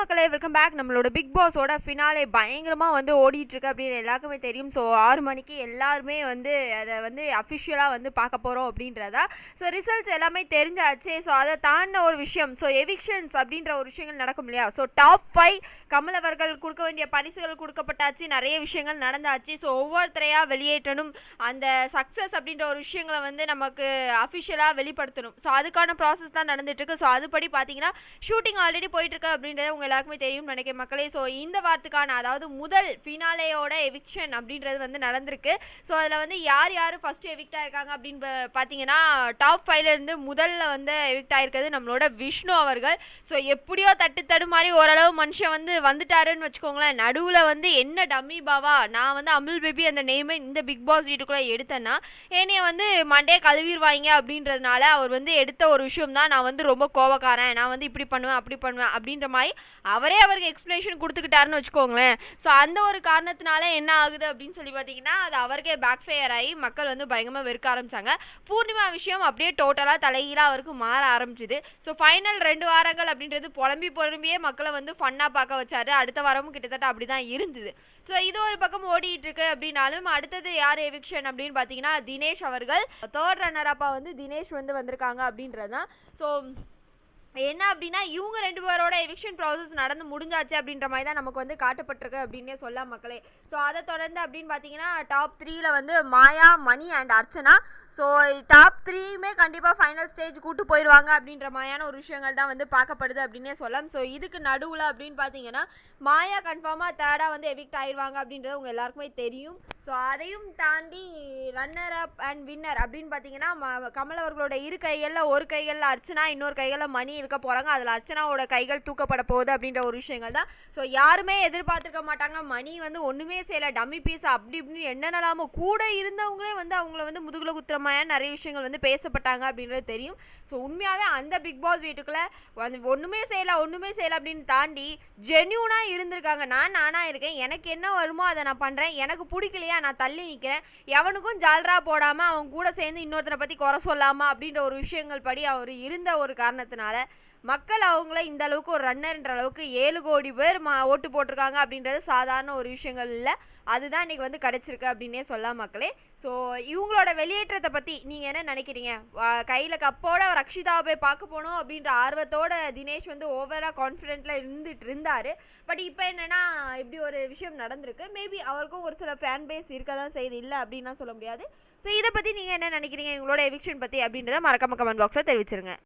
மக்களே welcome back நம்மளோட big பாஸோட ஃபினாலே பயங்கரமாக வந்து ஓடிட்டு இருக்கு அப்படின்னு எல்லாருக்குமே தெரியும். ஸோ ஆறு மணிக்கு எல்லாருமே வந்து அதை வந்து அஃபிஷியலாக வந்து பார்க்க போகிறோம் அப்படின்றதா. ஸோ ரிசல்ட்ஸ் எல்லாமே தெரிஞ்சாச்சு. ஸோ அதை தாண்டின ஒரு விஷயம். ஸோ எவிக்ஷன்ஸ் அப்படின்ற ஒரு விஷயங்கள் நடக்கும் இல்லையா? ஸோ டாப் ஃபைவ் கமல் அவர்கள் கொடுக்க வேண்டிய பரிசுகள் கொடுக்கப்பட்டாச்சு. நிறைய விஷயங்கள் நடந்தாச்சு. ஸோ ஒவ்வொருத்தரையாக வெளியேற்றணும். அந்த சக்ஸஸ் அப்படின்ற ஒரு விஷயங்களை வந்து நமக்கு அஃபிஷியலாக வெளிப்படுத்தணும். ஸோ அதுக்கான ப்ராசஸ் தான் நடந்துட்டு இருக்கு ஸோ அதுபடி பார்த்தீங்கன்னா ஷூட்டிங் ஆல்ரெடி போயிட்டு இருக்கு உங்கள் உங்க எல்லாருக்குமே தெரியும் நினைக்க மக்களே. ஸோ இந்த வாரத்துக்கான அதாவது முதல் ஃபினாலேயோட எவிக்ஷன் அப்படின்றது வந்து நடந்திருக்கு. ஸோ அதில் வந்து யார் யார் ஃபர்ஸ்ட் எவிக்ட் ஆயிருக்காங்க அப்படின்னு பார்த்தீங்கன்னா டாப் ஃபைவ்லேருந்து முதல்ல வந்து எவிக்ட் ஆயிருக்கிறது நம்மளோட விஷ்ணு அவர்கள். ஸோ எப்படியோ தட்டு தடு மாதிரி ஓரளவு மனுஷன் வந்து வந்துட்டாருன்னு வச்சுக்கோங்களேன். நடுவில் வந்து என்ன டம்மி பாவா நான் வந்து அமுல் பேபி அந்த நேமை இந்த பிக் பாஸ் வீட்டுக்குள்ளே எடுத்தேன்னா என்னைய வந்து மண்டே கழுவிடுவாங்க அப்படின்றதுனால அவர் வந்து எடுத்த ஒரு விஷயம் தான் நான் வந்து ரொம்ப கோவக்காரன். நான் வந்து இப்படி பண்ணுவேன் அப்படி பண்ணுவேன் அப்படின்ற மாதிரி அவரே அவருக்கு எக்ஸ்ப்ளனேஷன் கொடுத்துக்கிட்டாருன்னு வச்சுக்கோங்களேன். ஸோ அந்த ஒரு காரணத்தினால என்ன ஆகுது அப்படின்னு சொல்லி பார்த்தீங்கன்னா அது அவருக்கே பேக் ஃபயர் ஆகி மக்கள் வந்து பயங்கரமாக வெறுக்க ஆரம்பிச்சாங்க. பூர்ணிமா விஷயம் அப்படியே டோட்டலாக தலைகீழாக அவருக்கு மாற ஆரம்பிச்சுது. ஸோ ஃபைனல் ரெண்டு வாரங்கள் அப்படின்றது புலம்பி புலம்பியே மக்களை வந்து ஃபன்னாக பார்க்க வச்சாரு. அடுத்த வாரமும் கிட்டத்தட்ட அப்படி தான் இருந்தது. ஸோ இது ஒரு பக்கம் ஓடிட்டு இருக்கு அப்படின்னாலும் அடுத்தது யார் எவிக்ஷன் அப்படின்னு பார்த்தீங்கன்னா தினேஷ் அவர்கள். தேர்ட் ரன்னர் அப்பா வந்து தினேஷ் வந்து வந்திருக்காங்க அப்படின்றது தான் ஸோ என்ன அப்படின்னா இவங்க ரெண்டு பேரோட எவிக்ஷன் ப்ராசஸ் நடந்து முடிஞ்சாச்சு அப்படின்ற மாதிரி தான் நமக்கு வந்து காட்டப்பட்டிருக்கு அப்படின்னே சொல்லலாம் மக்களே. ஸோ அதை தொடர்ந்து அப்படின்னு பார்த்தீங்கன்னா டாப் த்ரீல வந்து Maya Mani and Archana. So top த்ரீயுமே கண்டிப்பாக ஃபைனல் ஸ்டேஜ் கூட்டு போயிடுவாங்க அப்படின்ற மாதிரியான ஒரு விஷயங்கள் தான் வந்து பார்க்கப்படுது அப்படின்னே சொல்லலாம். ஸோ இதுக்கு நடுவில் அப்படின்னு பார்த்தீங்கன்னா மாயா கன்ஃபார்மாக தேர்டாக வந்து எவிக்ட் ஆயிடுவாங்க அப்படின்றது உங்கள் எல்லாருக்குமே தெரியும். ஸோ அதையும் தாண்டி ரன்னர் அப் அண்ட் வின்னர் அப்படின்னு பார்த்தீங்கன்னா ம- கமல் அவர்களோட இரு கைகளில் ஒரு கைகளில் அர்ச்சனா இன்னொரு கைகளில் மணி இருக்க போகிறாங்க அதில் அர்ச்சனாவோட கைகள் தூக்கப்பட போகுது அப்படின்ற ஒரு விஷயங்கள் தான். ஸோ யாருமே எதிர்பார்த்துருக்க மாட்டாங்க. மணி வந்து ஒன்றுமே செய்யலை. டம்மி பீஸ் அப்படி இப்படின்னு என்னென்னலாமோ கூட இருந்தவங்களே வந்து அவங்கள வந்து முதுகுல குத்துறமாய நிறைய விஷயங்கள் வந்து பேசப்பட்டாங்க அப்படின்றது தெரியும். ஸோ உண்மையாகவே அந்த பிக் பாஸ் வீட்டுக்குள்ளே வந்து ஒன்றுமே செய்யலை ஒன்றுமே செய்யலை அப்படின்னு தாண்டி ஜென்யூனாக இருந்திருக்காங்க. நான் நானாக இருக்கேன். எனக்கு என்ன வருமோ அதை நான் பண்ணுறேன் எனக்கு பிடிக்கலையா? நான் தள்ளி நிற்கிறேன் எவனுக்கும் ஜால்ரா போடாமல் அவன் கூட சேர்ந்து இன்னொருத்தனை பற்றி குறை சொல்லாமல் அப்படின்ற ஒரு விஷயங்கள் படி அவர் இருந்த ஒரு காரணத்தினால மக்கள் அவங்கள இந்த அளவுக்கு ஒரு ரன்னர்ன்ற அளவுக்கு ஏழு கோடி பேர் மா ஓட்டு போட்டிருக்காங்க அப்படின்றது சாதாரண ஒரு விஷயங்கள் இல்லை. அதுதான் இன்னைக்கு வந்து கிடைச்சிருக்கு அப்படின்னே சொல்லலாம் மக்களே. ஸோ இவங்களோட வெளியேற்றத்தை பற்றி நீங்கள் என்ன நினைக்கிறீங்க? கையில் கப்போட ரக்ஷிதாவை போய் பார்க்க போகணும் அப்படின்ற ஆர்வத்தோட தினேஷ் வந்து ஓவராக கான்ஃபிடென்ட்டில் இருந்துட்டு இருந்தார். பட் இப்போ என்னென்னா இப்படி ஒரு விஷயம் நடந்திருக்கு. மேபி அவருக்கும் ஒரு சில ஃபேன் பேஸ் இருக்க தான் செய்து இல்லை அப்படின்லாம் சொல்ல முடியாது. ஸோ இதை பற்றி நீங்கள் என்ன நினைக்கிறீங்க? எங்களோட எவிக்ஷன் பற்றி அப்படின்றத மறக்காம கமெண்ட் பாக்ஸில் தெரிவிச்சிருங்க.